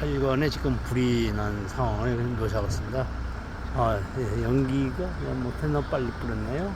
8관에 지금 불이 난 상황을 묘사하고 있습니다. 아, 예, 연기가 그냥 못했나 빨리 뿌렸네요.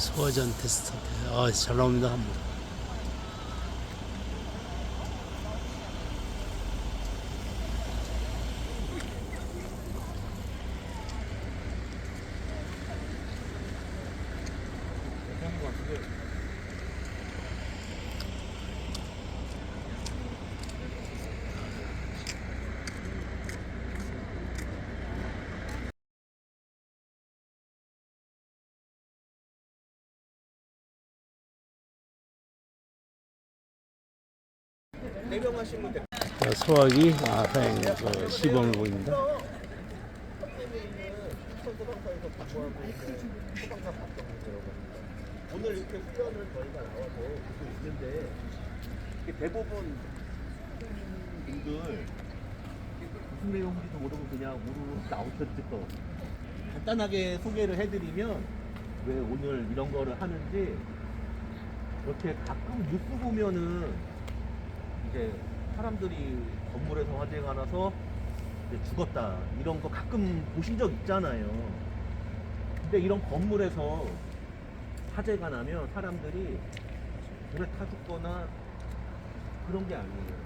소화전 테스트. 아, 잘 나옵니다. 한번. 자, 소화기 아, 사용 그 시범을 보입니다. 오늘 이렇게 훈련을 저희가 나와서 보고 있는데 대부분 분들 무슨 내용인지도 모르고 그냥 우르르 나오셨죠. 간단하게 소개를 해드리면 왜 오늘 이런 거를 하는지 이렇게 가끔 뉴스 보면은 이제 사람들이 건물에서 화재가 나서 이제 죽었다 이런 거 가끔 보신 적 있잖아요. 근데 이런 건물에서 화재가 나면 사람들이 불에 타 죽거나 그런 게 아니에요.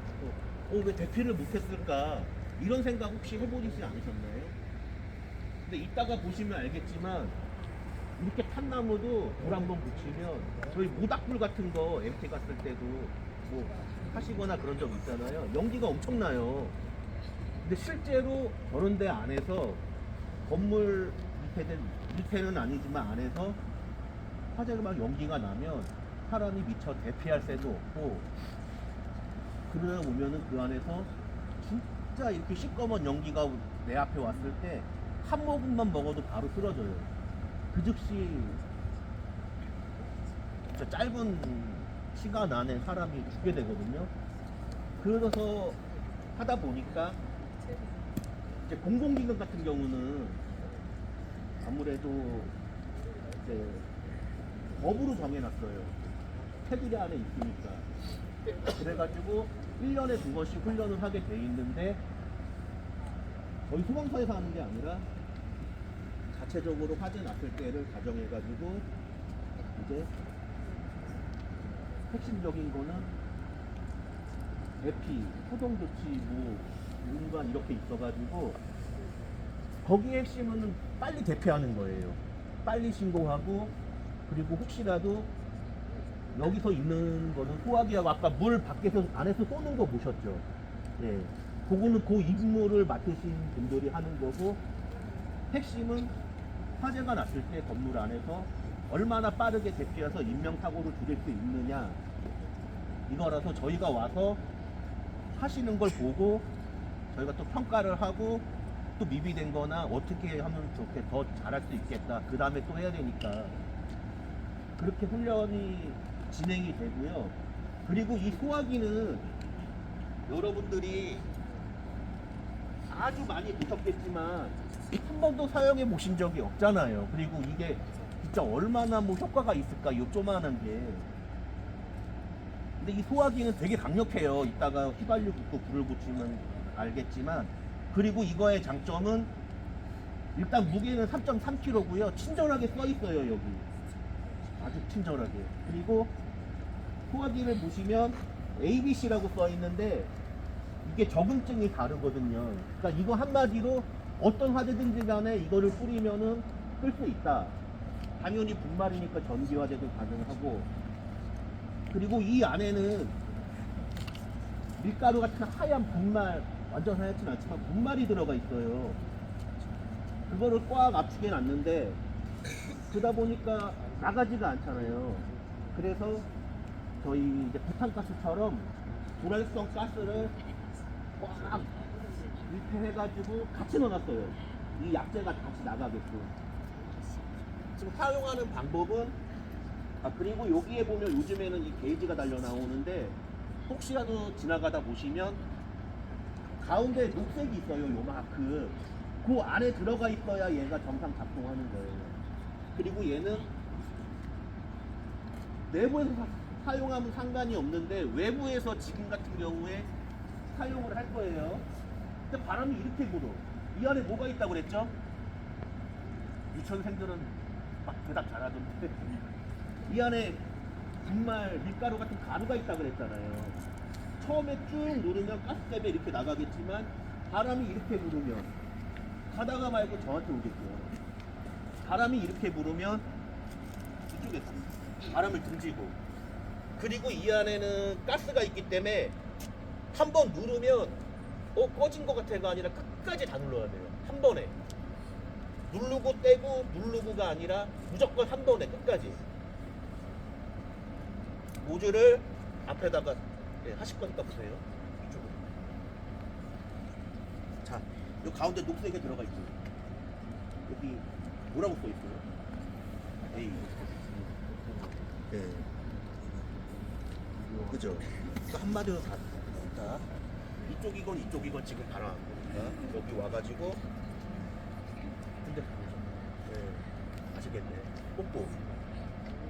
어, 왜 대피를 못했을까 이런 생각 혹시 해보시지 않으셨나요? 근데 이따가 보시면 알겠지만 이렇게 탄 나무도 불 한번 붙이면 저희 모닥불 같은 거 MT 갔을 때도 뭐 하시거나 그런 적 있잖아요. 연기가 엄청나요. 근데 실제로 저런 데 안에서 건물 밑에는 밑에는 아니지만 안에서 화재가 막 연기가 나면 사람이 미처 대피할 새도 없고 그러다 보면은 그 안에서 진짜 이렇게 시꺼먼 연기가 내 앞에 왔을 때 한 모금만 먹어도 바로 쓰러져요. 그 즉시 짧은 시간 안에 사람이 죽게 되거든요. 그래서 하다 보니까 이제 공공기관 같은 경우는 아무래도 이제 법으로 정해놨어요. 테두리 안에 있으니까. 그래가지고 1년에 두 번씩 훈련을 하게 돼 있는데 저희 소방서에서 하는 게 아니라 자체적으로 화재 났을 때를 가정해가지고 이제 핵심적인 거는 대피, 소동 조치, 뭐 운반 이렇게 있어가지고 거기에 핵심은 빨리 대피하는 거예요. 빨리 신고하고 그리고 혹시라도 여기서 있는 거는 소화기하고 아까 물 밖에서 안에서 쏘는 거 보셨죠? 예. 그거는 그 임무를 맡으신 분들이 하는 거고 핵심은 화재가 났을 때 건물 안에서 얼마나 빠르게 대피해서 인명사고를 줄일 수 있느냐. 이거라서 저희가 와서 하시는 걸 보고 저희가 또 평가를 하고 또 미비된 거나 어떻게 하면 좋게 더 잘할 수 있겠다. 그 다음에 또 해야 되니까 그렇게 훈련이 진행이 되고요. 그리고 이 소화기는 여러분들이 아주 많이 보셨겠지만 한 번도 사용해 보신 적이 없잖아요. 그리고 이게 진짜 얼마나 뭐 효과가 있을까, 이 조만한 게. 근데 이 소화기는 되게 강력해요. 이따가 휘발유 붓고 불을 붙이면 알겠지만. 그리고 이거의 장점은 일단 무게는 3.3kg고요. 친절하게 써 있어요, 여기. 아주 친절하게. 그리고 소화기를 보시면 ABC라고 써 있는데 이게 적응증이 다르거든요. 그러니까 이거 한마디로 어떤 화재든지 간에 이거를 뿌리면은 끌 수 있다. 당연히 분말이니까 전기 화재도 가능하고 그리고 이 안에는 밀가루 같은 하얀 분말 완전 하얗진 않지만 분말이 들어가 있어요. 그거를 꽉 압축해 놨는데 그러다 보니까 나가지가 않잖아요. 그래서 저희 이제 부탄가스처럼 불활성 가스를 꽉 밀폐해가지고 같이 넣어놨어요. 이 약재가 다시 나가게끔. 지금 사용하는 방법은 아 그리고 여기에 보면 요즘에는 이 게이지가 달려 나오는데 혹시라도 지나가다 보시면 가운데 녹색이 있어요 요 마크. 그 안에 들어가 있어야 얘가 정상 작동하는 거예요. 그리고 얘는 내부에서 사, 사용하면 상관이 없는데 외부에서 지금 같은 경우에 사용을 할 거예요. 근데 바람이 이렇게 불어. 이 안에 뭐가 있다고 그랬죠? 유치원생들은 막 대답 잘하던데 이 안에 정말 밀가루 같은 가루가 있다 그랬잖아요. 처음에 쭉 누르면 가스텝에 이렇게 나가겠지만 바람이 이렇게 불으면 가다가 말고 저한테 오겠죠. 바람이 이렇게 불으면 이쪽에서 바람을 등지고 그리고 이 안에는 가스가 있기 때문에 한 번 누르면 어 꺼진 것 같아가 아니라 끝까지 다 눌러야 돼요. 한 번에 누르고 떼고 누르고가 아니라 무조건 한 번에 끝까지. 모듈을 앞에다가 예, 하실 거니까 보세요. 이쪽으로. 자, 요 가운데 녹색에 들어가 있죠. 여기 뭐라고 써 있어요? A. 예. 그죠? 그 한마디로 다. 자, 이쪽이건 이쪽이건 지금 바람 거니까 여기 와가지고 근데 보죠. 예. 아시겠네. 뽀뽀.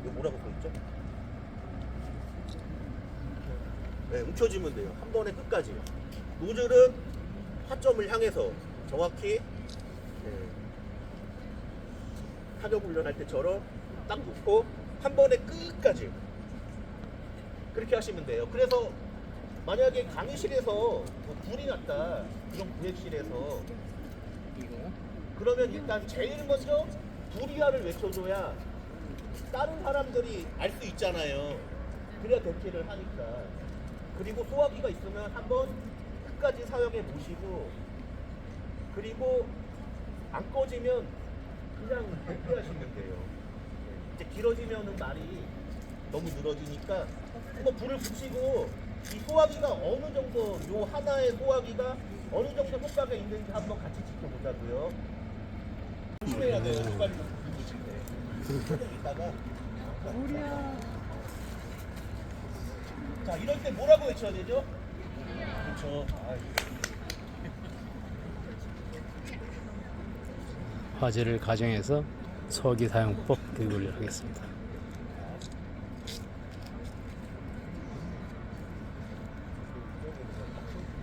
이거 뭐라고 써 있죠? 네, 움켜쥐면 돼요. 한 번에 끝까지. 노즐은 화점을 향해서 정확히 네, 타격 훈련할 때처럼 딱 놓고 한 번에 끝까지 그렇게 하시면 돼요. 그래서 만약에 강의실에서 뭐 불이 났다 이런 구획실에서 이거요? 그러면 일단 제일 먼저 불이야를 외쳐줘야 다른 사람들이 알 수 있잖아요. 그래야 대피를 하니까. 그리고 소화기가 있으면 한번 끝까지 사용해 보시고 그리고 안 꺼지면 그냥 대피하시면 돼요. 네, 이제 길어지면은 말이 너무 늘어지니까 한번 불을 붙이고 이 소화기가 어느 정도 요 하나의 소화기가 어느 정도 효과가 있는지 한번 같이 지켜보자고요. 조심해야 돼요. 빨리 있다가 자 이럴 때 뭐라고 외쳐야 되죠? 그렇죠. 화재를 가정해서 소화기 사용법 교육을 하겠습니다.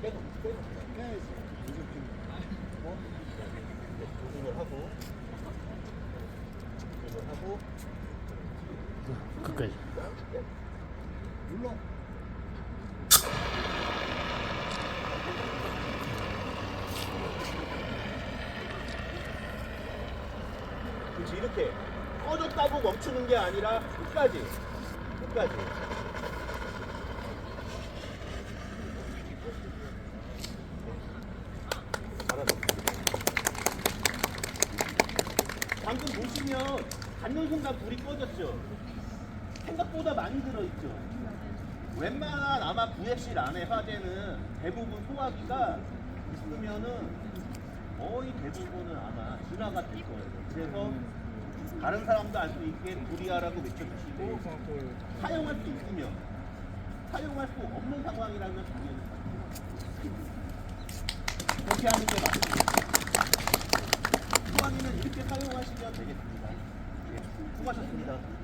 빼고 빼고 조심을 하고 조심을 하고 끝까지. 눌러. 그렇지 이렇게 꺼졌다고 멈추는 게 아니라 끝까지 끝까지 잘하네. 방금 보시면 닿는 순간 불이 꺼졌죠 생각보다 많이 들어있죠. 웬만한 아마 구획실 안에 화재는 대부분 소화기가 있으면은 거의 대부분은 아마 진화가 될 거예요. 그래서 다른 사람도 알 수 있게 불이야라고 외쳐주시고 사용할 수 있으면 사용할 수 없는 상황이라면 당연히 그렇게 하는 게 맞습니다. 소화기는 이렇게 사용하시면 되겠습니다. 예, 수고하셨습니다.